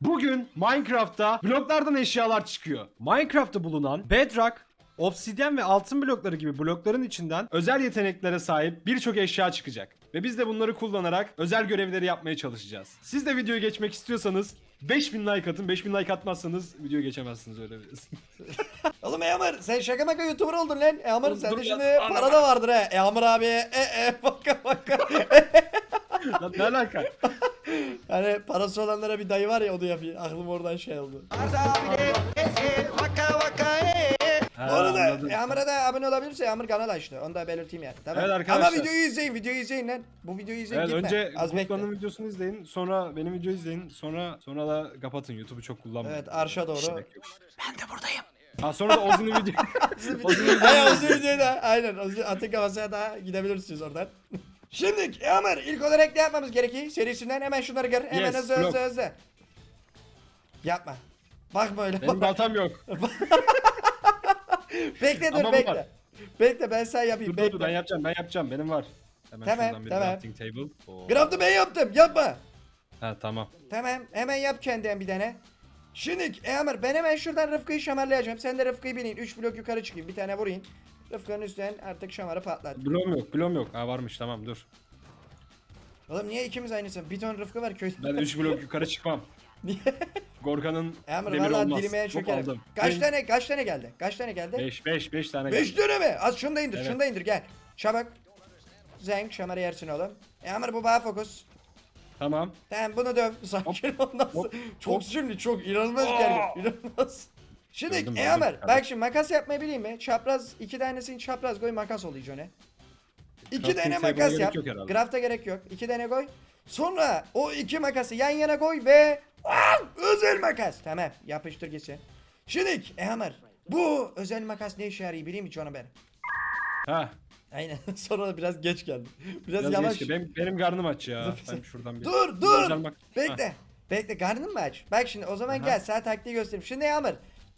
Bugün Minecraft'ta bloklardan eşyalar çıkıyor. Minecraft'ta bulunan Bedrock, obsidyen ve altın blokları gibi blokların içinden özel yeteneklere sahip birçok eşya çıkacak. Ve biz de bunları kullanarak özel görevleri yapmaya çalışacağız. Siz de videoya geçmek istiyorsanız 5000 like atın. 5000 like atmazsanız videoya geçemezsiniz öyle bir. Oğlum Eamur sen şaka maka YouTuber oldun lan. Eamur Oğlum sende dur şimdi ya, para da vardır he. Eamur abi e e baka baka. Lan ne alaka? Hani parası olanlara bir dayı var ya onu yapıyor. Aklım oradan şey oldu. Ha, Bu arada anladım. Eamur'a da abone olabilirse Eamur kanal açtı. Onu da belirteyim yani. Tamam. Evet arkadaşlar. Ama videoyu izleyin, videoyu izleyin lan. Bu videoyu izleyin Evet, gitme. önce Az bekle. Videosunu izleyin, sonra benim videoyu izleyin, sonra sonra da kapatın. YouTube'u çok kullanmayın. Evet arşa doğru. Ben de buradayım. Ha sonra da Ozi'nin video. Videoyu o videoyu da aynen o atın kafasına da gidebilirsiniz oradan. Şimdi Eamur ilk olarak ne yapmamız gerekiyor? Serisinden hemen şunları gör. Hemen Yes, hızlı blok. hızlı hızlı. Yapma. Bakma öyle. Benim baltam yok. Bekle dur Ama bu bekle. var. Bekle ben sen yapayım. Dur bekle. dur ben yapacağım ben yapacağım benim var. Hemen Tamam, şuradan bir tamam. crafting table. Oo. Craft'ı ben yaptım yapma. Ha tamam. Tamam hemen yap kendin bir tane. Şimdi Eamur ben hemen şuradan Rıfkı'yı şamarlayacağım. Sen de Rıfkı'yı binin. 3 blok yukarı çıkayım. Bir tane vurayım. Rıfkı'nın üstünden artık şamarı patlat. Bloğum yok bloğum yok. Ha varmış tamam dur. Oğlum niye ikimiz aynısın? Bir ton Rıfkı var köyde. Ben 3 blok yukarı çıkmam. Niye? Gorkan'ın Eamur demiri valla olmaz. dilimeye aldım. Kaç tane kaç tane geldi? Kaç tane geldi? 5 5 5 tane 5 geldi. tane mi? Az şunu da indir, Evet. şunu da indir gel. Çabuk. Zenk şamarı yersin oğlum. Eamur bu bana fokus. Tamam. Tamam bunu döv. Sakin ol nasıl? Hop, Çok hop. şimdi çok inanılmaz Aa! gergin. İnanılmaz. Şimdi Gördüm, Evet. bak şimdi makas yapmayı bileyim mi? Çapraz iki tanesini çapraz koy makas oluyor Johnny. İki Crafting tane table'a makas gerek yap. yok herhalde. Grafta gerek yok. İki tane koy. Sonra o iki makası yan yana koy ve Aa! özel makas. Tamam yapıştır gitsin. Şimdi Eamur bu özel makas ne işe yarıyor bileyim mi Johnny ben? Ha. Aynen sonra da biraz geç geldi. Biraz, Biraz yavaş. geç. Benim, benim karnım aç ya. Dur, Ben şuradan bir. Dur dur. Güzel bak. Bekle. Bekle karnın mı aç? Bak şimdi o zaman Aha. gel sana taktiği göstereyim. Şimdi Yağmur.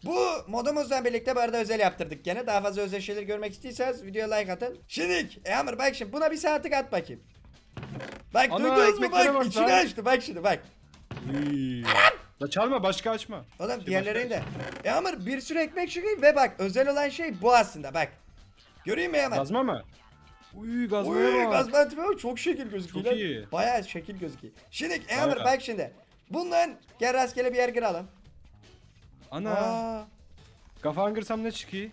Bu modumuzla birlikte bu arada özel yaptırdık gene. Daha fazla özel şeyler görmek istiyorsanız videoya like atın. Şimdi Yağmur bak şimdi buna bir saatlik at bakayım. Bak Ana, duydunuz mu ekmeklere bak bak içini lan. açtı bak şimdi bak. Üy. La çalma başka açma. Oğlum başka diğerlerini de. aç. Yağmur bir sürü ekmek çıkıyor ve bak özel olan şey bu aslında bak. Göreyim mi Yağmur? Gazma mı? Uy Uy gazmaya bak. gazma bak çok şekil gözüküyor. Çok lan. iyi. Bayağı şekil gözüküyor. Şimdi Yağmur Bayağı. bak şimdi. Bundan gel rastgele bir yer kıralım. Ana. Aa, Kafa hangirsam ne çıkıyor?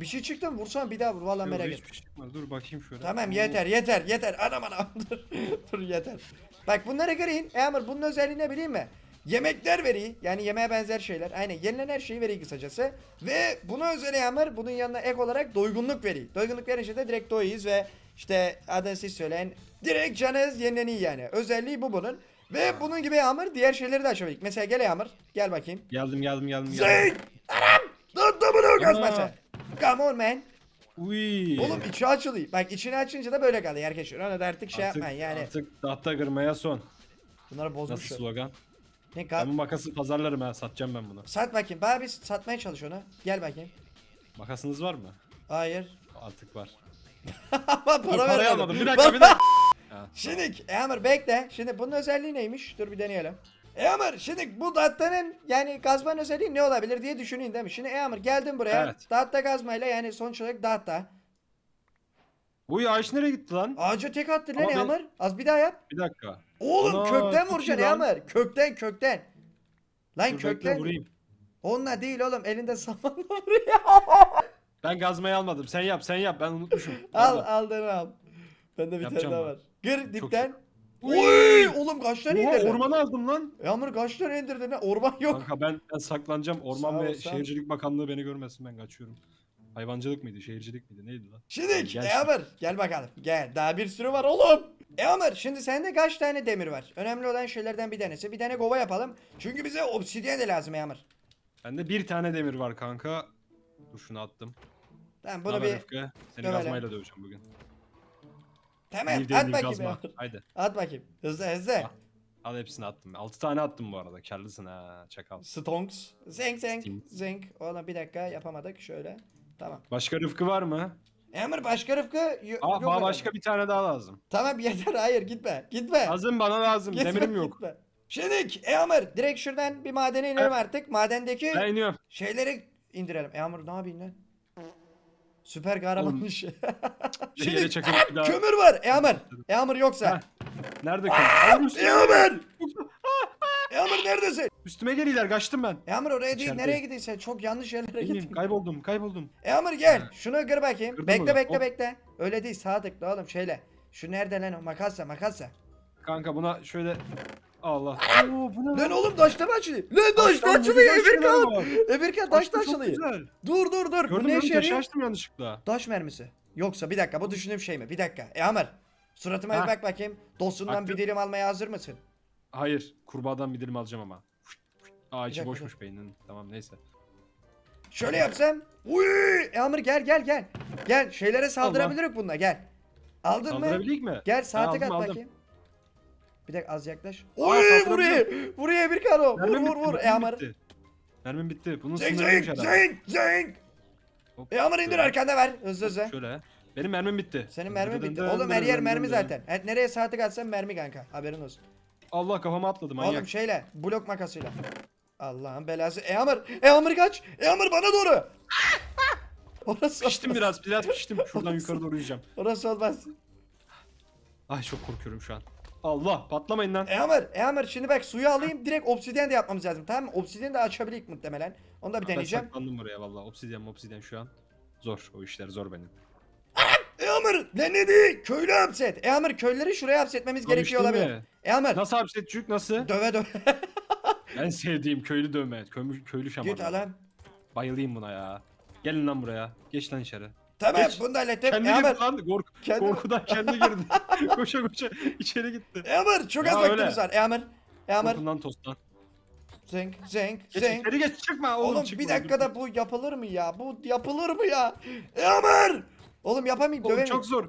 bir şey çıktı mı? Vursana bir daha vur. Vallahi Yok, merak et. hiçbir şey çıkmadı. Dur bakayım şöyle. Tamam yeter yeter yeter. Anam anam dur. dur yeter. Bak bunları kırayım. Eamur bunun özelliği ne bileyim mi? Yemekler veriyor. Yani yemeğe benzer şeyler. Aynen yenilen her şeyi veriyor kısacası. Ve bunu özel Eamur bunun yanına ek olarak doygunluk veriyor. Doygunluk verince de direkt doyuyuz ve işte adını siz söyleyin. Direkt canınız yenileniyor yani. Özelliği bu bunun. Ve bunun gibi Eamur diğer şeyleri de açabilir. Mesela gel Eamur. Gel bakayım. Geldim geldim geldim. geldim. Zing! Anam! Dur dur bunu kazması. Ana. Come on man. Uy. Oğlum içi açılıyor. Bak içini açınca da böyle kalıyor arkadaşlar. Ona da artık şey artık, yapmayın yani. Artık tahta kırmaya son. Bunları Nasıl bozmuşlar. slogan? Ne Ben bu makası pazarlarım ha. Satacağım ben bunu. Sat bakayım. Bana bir satmaya çalış onu. Gel bakayım. Makasınız var mı? Hayır. Artık var. Para parayı vermedim. almadım. Bir dakika bir dakika. Ha. Şimdi Eamur bekle. Şimdi bunun özelliği neymiş? Dur bir deneyelim. Eamur şimdi bu Datta'nın yani gazmanın özelliği ne olabilir diye düşünün değil mi? Şimdi Eamur geldin buraya. Evet. Datta gazmayla yani sonuç olarak Datta. Uy ağaç nereye gitti lan? Ağaca tek attın lan Ama ben- Eamur. Az bir daha yap. Bir dakika. Oğlum Ana, kökten çok vuracaksın iyi lan. Eamur. Kökten kökten. Lan Dur bekle kökten. vurayım. Onunla değil oğlum elinde samanla vuruyor. Ben gazmayı almadım. Sen yap sen yap. Ben unutmuşum. al Nerede? aldığını al. Bende bir tane Yapacağım daha ben. var. Gır dipten. Uy! Oğlum kaç tane indirdin? ormanı aldım lan. Yağmur kaç tane indirdin lan? Orman yok. Kanka ben, ben saklanacağım. Orman Sağ ol, ve sağ ol. Şehircilik Bakanlığı beni görmesin ben kaçıyorum. Hayvancılık mıydı? Şehircilik miydi? Neydi lan? Şimdi Gel. Yağmur gel bakalım. Gel daha bir sürü var oğlum. Yağmur şimdi sende kaç tane demir var? Önemli olan şeylerden bir tanesi. Bir tane kova yapalım. Çünkü bize obsidyen de lazım Yağmur. Bende bir tane demir var kanka. Dur şunu attım. Tamam Bunu bunu bir... Rıfkı. Seni dövelim. gazmayla döveceğim bugün. Tamam Bir at bakayım. Yağmur. Haydi. At bakayım. Hızlı hızlı. Ah. Al hepsini attım. 6 tane attım bu arada. Karlısın ha çakal. Stonks. Zenk zenk Sting. zenk. Oğlum bir dakika yapamadık şöyle. Tamam. Başka Rıfkı var mı? Emir başka Rıfkı yo- Aa, yok bana başka bir tane daha lazım. Tamam yeter hayır gitme. Gitme. Lazım bana lazım. Gitme, Demirim yok. Gitme. Şimdi Eamur direkt şuradan bir madene inelim artık. Madendeki Ben iniyorum. şeyleri indirelim. Eamur ne yapayım lan? Süper kahraman Oğlum, işi. Bir yere Şimdi çakıp bir daha. kömür var Eamur. Eamur yoksa. Heh. Nerede kömür? Eamur! Eamur neredesin? Üstüme geliyorlar kaçtım ben. Eamur oraya değil nereye gidiysen çok yanlış yerlere Bilmiyorum, gittin. kayboldum kayboldum. Eamur gel şunu kır bakayım. Kırdın bekle mı? bekle Hop. bekle. Öyle değil sağ tıkla oğlum şeyle. Şu nerede lan o makasla makasla. Kanka buna şöyle Allah. Oo bu ne? Lan oğlum taştan açılıyor. Lan ne açılıyor Emirkan. Emirkan çok açılıyor. Dur dur dur. Gördün bu ne mü? işe Taşı yarıyor? açtım yanlışlıkla. Taş mermisi. Yoksa bir dakika bu düşündüğüm şey mi? Bir dakika. Eamur. Suratıma bir bak bakayım. Dostundan Baktım. bir dilim almaya hazır mısın? Hayır. Kurbağadan bir dilim alacağım ama. Aa içi boşmuş beynin. Tamam neyse. Şöyle yapsam. Uy! Eamur gel gel gel. Gel şeylere saldırabiliriz bununla gel. Aldın mı? Saldırabilik mi? Gel Ha, sağ tık aldım, at aldım. bakayım. Bir dakika az yaklaş. Aa, saldırabiliyor. buraya. Buraya bir kano. Vur vur vur Eamur. bitti. Mermim bitti. Bunun Zing sınırıymış zing herhalde. zing zing. Hop, Eamur indir şöyle. arkanda ver. Hızlı hızlı. Şöyle. Benim mermim bitti. Senin mermi bitti. Oğlum her yer mermi zaten. Evet, nereye sağ tık atsan mermi kanka. Haberin olsun. Allah kafama atladı manyak. Oğlum şeyle blok makasıyla. Allah'ın belası. Eamur. Eamur kaç. Eamur bana doğru. Orası Piştim biraz biraz piştim. Şuradan yukarı doğru yiyeceğim. Orası olmaz. Ay çok korkuyorum şu an. Allah patlamayın lan. Eamur. Eamur şimdi bak suyu alayım. Direkt obsidyen de yapmamız lazım. Tamam mı? Obsidyen de açabilirik muhtemelen. Onu da bir Ben deneyeceğim. saklandım buraya vallahi. Obsidyen obsidyen şu an. Zor. O işler zor benim. Eamur denedi. Köylü hapset. Eamur köylüleri şuraya hapsetmemiz gerekiyor Konuştun olabilir. mu? Eamur. Nasıl hapset çocuk nasıl? Döve döve. En sevdiğim köylü dövme. Köylü, köylü. Git alan. Bayılayım buna ya. Gelin lan buraya. Geç lan içeri. Tamam Geç. bunu da hallettim. Kendi Eamur. girdi lan. Kork Kendi- Korkudan kendi girdi. koşa koşa içeri gitti. Eamur çok az Ya vaktimiz öyle. var. Eamur. Eamur. Korkundan tostlan. Zenk zenk Geç zenk. içeri geç çıkma oğlum. Oğlum çıkma, bir dakikada bu yapılır mı ya? Bu yapılır mı ya? Eamur. Oğlum yapamayayım Oğlum dövemeyim. çok zor.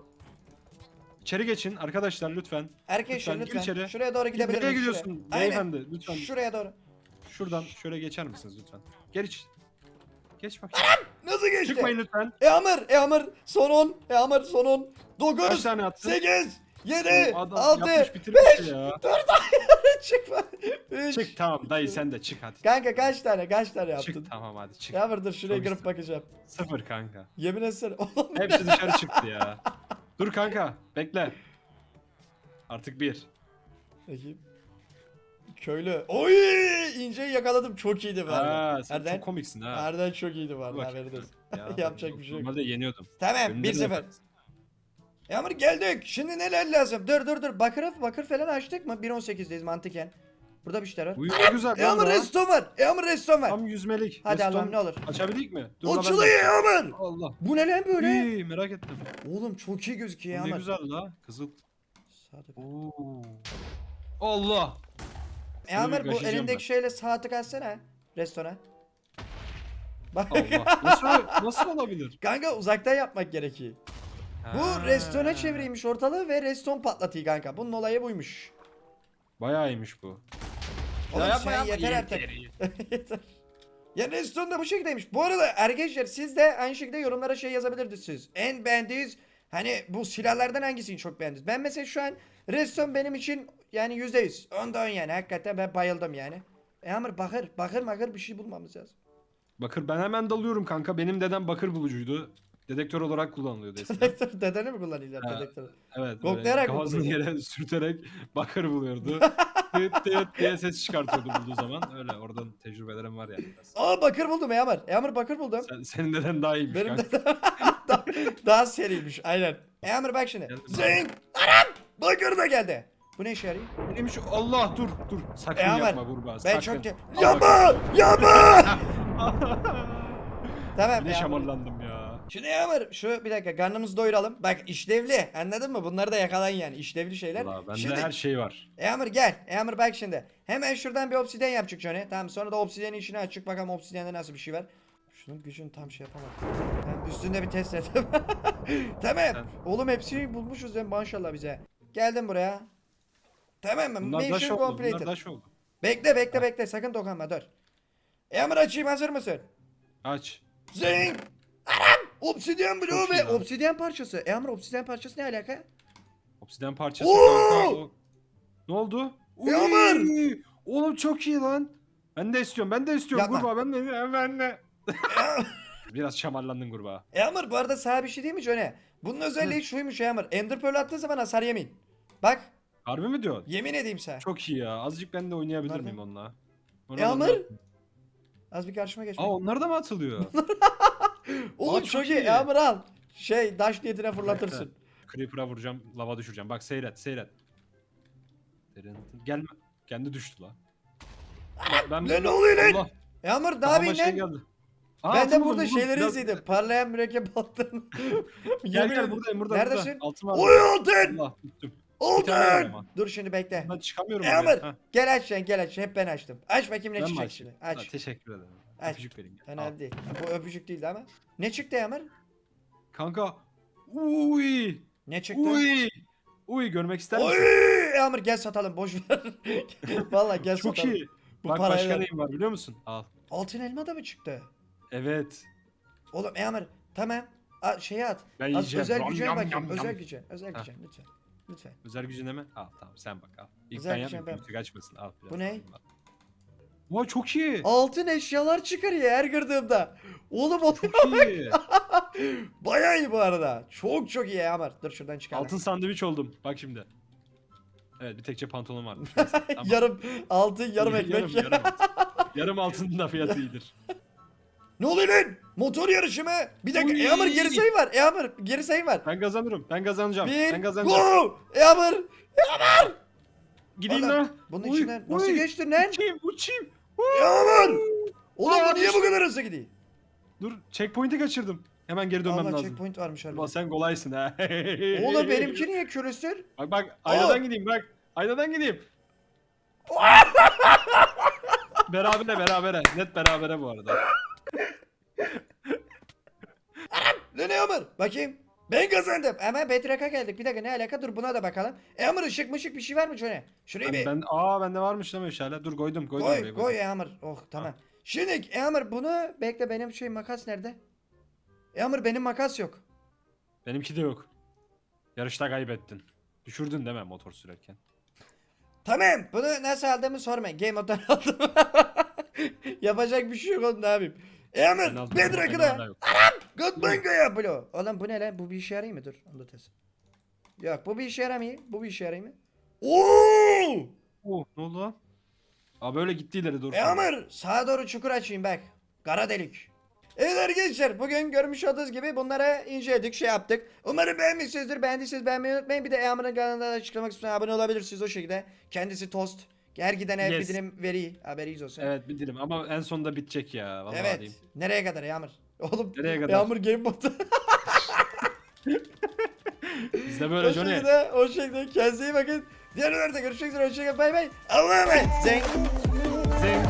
İçeri geçin arkadaşlar lütfen. Arkadaşlar Lütfen, gir lütfen. içeri. Şuraya doğru gidebilir Nereye miyiz? gidiyorsun Şuraya. Aynen. beyefendi lütfen. Şuraya doğru. Şuradan şöyle geçer misiniz lütfen? Gel iç. Geç bak. Nasıl geçti? Çıkmayın lütfen. Eamur, Eamur son 10, Eamur son 10. Kaç 9, tane attın? 8, 7, Oğlum Adam 6, yapmış bitirmiş ya. çıkma. 3. Çık tamam dayı sen de çık hadi. Kanka kaç tane kaç tane yaptın? Çık tamam hadi çık. Eamur dur şuraya Çok girip istedim. bakacağım. Sıfır kanka. Yemin etsene. Oğlum Hepsi dışarı çıktı ya. Dur kanka bekle. Artık bir. Bakayım. Köylü. Oy! İnceyi yakaladım. Çok iyiydi var. Aa, sen Erden, çok komiksin ha. Erden çok iyiydi var. Bak, olsun. ya, Yapacak bir şey yok. Normalde yeniyordum. Tamam Önünde 1-0. Yağmur geldik. Şimdi neler lazım? Dur dur dur. Bakır, bakır falan açtık mı? 1.18'deyiz mantıken. Burada bir şeyler var. Bu ne güzel bu ha. reston var. Yağmur reston var. Tam yüzmelik. Hadi Reston Allah'ım ne olur. Açabilik mi? Dur Açılıyor. Yağmur. Allah. Bu ne lan böyle? Uy, merak ettim. Oğlum çok iyi gözüküyor Bu ne Yağmur. güzel la. Kızıl. Sadık. Oo. Allah. Bir bu kaşıyacağım elindeki ben. şeyle sağ tık atsana. Restona. Bak. Allah. Nasıl, nasıl olabilir? kanka uzaktan yapmak gerekiyor. Bu restona çeviriymiş ortalığı ve reston patlatıyor kanka. Bunun olayı buymuş. Bayağı iyiymiş bu. Oğlum sen yeter artık. Yeter. Ya Reston da bu şekildeymiş. Bu arada arkadaşlar siz de aynı şekilde yorumlara şey yazabilirdiniz siz. En beğendiğiniz hani bu silahlardan hangisini çok beğendiniz? Ben mesela şu an Reston benim için yani %100. Ondan yani hakikaten ben bayıldım yani. E Amr bakır bakır makır bir şey bulmamız lazım. Bakır ben hemen dalıyorum kanka. Benim dedem bakır bulucuydu. Dedektör olarak kullanılıyordu eskiden. Dedektör dedeni mi kullanıyorlar Ha. dedektörü? Evet. Goklayarak mı kafasını buluyordu? yere sürterek bakır buluyordu. tıt tıt diye ses çıkartıyordu bulduğu zaman. Öyle oradan tecrübelerim var yani biraz. Aa bakır buldum E Amr. E Amr bakır buldum. Sen, senin deden daha iyiymiş Benim kanka. de daha, daha seriymiş aynen. E Amr bak şimdi. Geldim. Zing! Anam! Bakır da geldi. Bu ne işe yarıyor? Neymiş o? Allah dur dur. Sakın E Amr, yapma Burba. Ben sakın. çok... Al Yapma! Yapma! tamam. Ne E Amr. şamarlandım ya. Şunu Yağmur şu bir dakika karnımızı doyuralım. Bak işlevli anladın mı? Bunları da yakalayın yani işlevli şeyler. Valla bende her şey var. Yağmur gel. Yağmur bak şimdi. Hemen şuradan bir obsidyen yapacak Johnny. Tamam sonra da obsidyenin içine açık bakalım obsidyende nasıl bir şey var. Şunun gücünü tam şey yapamadım. Tamam üstünde bir test et. tamam. Oğlum hepsini bulmuşuz ya maşallah bize. Geldim buraya. Tamam mı? Bunlar daş Mission oldu. Bunlar completed. daş oldu. Bekle bekle bekle sakın dokunma dur. Yağmur açayım hazır mısın? Aç. Zing! Anam! Obsidyen bloğu Çok iyi ve lan. obsidyen parçası. E Amr obsidyen parçası ne alaka? Obsiden parçası Oo! kanka. o- Ne oldu? Yağmur! Uy! Oğlum çok iyi lan. Ben de istiyorum. Ben de istiyorum Yapma. kurbağa. Ben de ben de. Biraz şamarlandın kurbağa. Yağmur bu arada sana bir şey değil mi Johnny? Bunun özelliği şuymuş Yağmur. Ender Pearl attığın zaman hasar yemeyin. Bak Harbi mi diyorsun? yemin edeyim sana. Çok iyi ya. Azıcık ben de oynayabilir Nerede? miyim onunla? Ona Yağmur. da- Az bir karşıma geç. Aa onlar da mı atılıyor? Oğlum Aa, çok, çok iyi. Yağmur al. Şey daş niyetine fırlatırsın. Creeper'a vuracağım, lava düşüreceğim. Bak seyret, seyret. Gelme. Kendi düştü la. Ben Lan ne oluyor lan? Allah, Yağmur ne kafama yapıyorsun şey geldi. Aa, Ben de burada buldum. şeyleri Biraz- izledim. Parlayan mürekkep altın. Gel gel buradayım burada. Neredesin? Burada. Altın var. Oy altın! Allah tuttum. Bir tane var Altın! ama. Dur şimdi bekle. Ben çıkamıyorum oraya. Ha, gel aç sen gel aç. Hep ben açtım. Aç bakayım ne ben mi çıkacak açayım? şimdi. Aç. Ha, teşekkür ederim. Aç. Öpücük vereyim. Al. Önemli değil. Bu öpücük değildi ama. Ne çıktı Yağmur? Kanka. Uy. Ne çıktı? Uy. Uy görmek ister misin? Oy! Yağmur gel satalım boş ver. Vallahi gel Çok satalım. iyi. Bu Bak parayı başka ver. neyim var biliyor musun? Al. Altın elma da mı çıktı? Evet. Oğlum Yağmur tamam. A, şeye at. Ben Az yiyeceğim. özel Yam, gücüne yam, bakayım. yam, özel yam. gücün. Özel Ha. gücün lütfen. Lütfen. Özel gücüne mi? Al tamam sen bak al. İlk Özel ben gücüne yapmayayım. ben- Müzik açmasın. Al. biraz Bu ne? ben. Vay çok iyi. Altın eşyalar çıkarıyor her kırdığımda. Oğlum o Çok iyi. bayağı iyi bu arada. Çok çok iyi Yağmur. Dur şuradan çıkalım. Altın sandviç oldum. Bak şimdi. Evet bir tekçe pantolon varmış. Neyse, tamam. yarım altın yarım ekmek. yarım, yarım, altın. yarım altının da fiyatı iyidir. Ne oluyor lan? Motor yarışı mı? Bir dakika Uy. Yağmur geri sayı var. Yağmur geri sayı var. Ben kazanırım. Ben kazanacağım. Bir ben kazanacağım. go! Yağmur. Gideyim Oğlum, lan. Bunun Uy, içinden nasıl uy. geçtin lan? Uçayım uçayım. Yağmur. Oğlum bu niye bu kadar hızlı gidiyor? Dur checkpoint'i kaçırdım. Hemen geri dönmem Allah lazım. checkpoint varmış Ulan harbiden. sen kolaysın ha. Oğlum benimki niye külüstür? Bak bak aynadan gideyim bak. Aynadan gideyim. berabere berabere. Net berabere bu arada. Ne ne Yağmur? Bakayım. Ben kazandım. Ama Bedrock'a geldik. Bir dakika ne alaka? Dur buna da bakalım. Yağmur ışık mışık bir şey var mı Johnny? Şurayı Ben, bir ben aa bende varmış mi şöyle? Dur koydum koydum koy. koydum. Koy Yağmur. Oh tamam. Şimdi Yağmur bunu bekle benim şey makas nerede? Yağmur benim makas yok. Benimki de yok. Yarışta kaybettin. Düşürdün değil mi motor sürerken? Tamam. Bunu nasıl aldığımı sormayın. Game mode'dan aldım. Yapacak bir şey yok oğlum ne yapayım. Ben Yağmur aldım, Bedrock'ı benim hala da yok. Good bingo ya blo. Oğlum bu ne lan? Bu bir işe yarayayım mı? Dur onu da test. Yok bu bir işe yaramıyor. Bu bir işe yarayayım mı? Oo! Oh ne oldu lan? Aa böyle gitti ileri dur. Yağmur sağa doğru çukur açayım bak. Kara delik. Evet arkadaşlar bugün görmüş olduğunuz gibi bunlara inceledik şey yaptık. Umarım beğenmişsinizdir. Beğendiyseniz beğenmeyi unutmayın. Bir de Yağmur'un kanalına açıklamak kısmına abone olabilirsiniz o şekilde. Kendisi tost. Her gidene Yes. bir dilim veri. Haberiyiz olsun. Evet bir dilim ama en sonunda bitecek ya. Vallahi Evet. diyeyim. Nereye kadar Yağmur? Oğlum Nereye kadar? Yağmur game modu. Bizde o böyle Johnny. şekilde, o şekilde kendinize iyi bakın. Diğer videolarda görüşmek üzere. Hoşçakalın. Bay bay. Allah'a emanet. Zeng. Zeng.